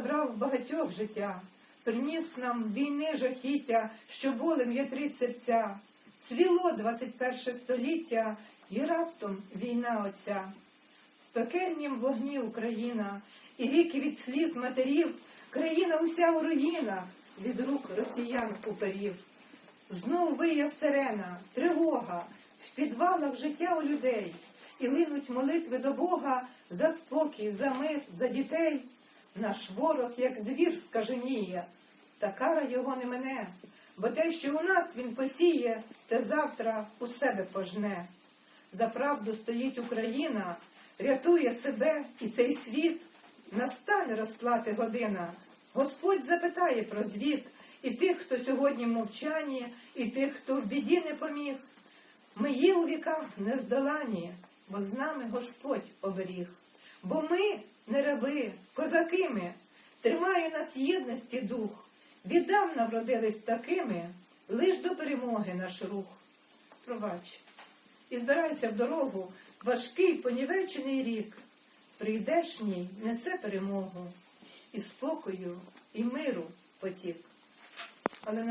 забрав багатьох життя, приніс нам війни жахіття, що болем ятрить серця. Цвіло 21 століття, і раптом війна оця. В пекельнім вогні Україна, і ріки від сліз матерів, країна уся у руїнах, від рук росіян уперів. Знов вия сирена, тривога, в підвалах життя у людей, і линуть молитви до Бога за спокій, за мир, за дітей. Наш ворог, як звір, скаженіє, та кара його не мене, бо те, що у нас він посіє, те завтра у себе пожне. За правду стоїть Україна, рятує себе і цей світ. Настане розплати година. Господь запитає про звіт і тих, хто сьогодні в мовчанні, і тих, хто в біді не поміг. Ми є у віках нездолані, бо з нами Господь оберіг. Бо ми не раби, козаки ми, тримає нас єдності дух. Віддавна вродились такими, лиш до перемоги наш рух. Пробач, і збирайся в дорогу, важкий понівечений рік. Прийдешній несе перемогу, і спокою, і миру потік. Але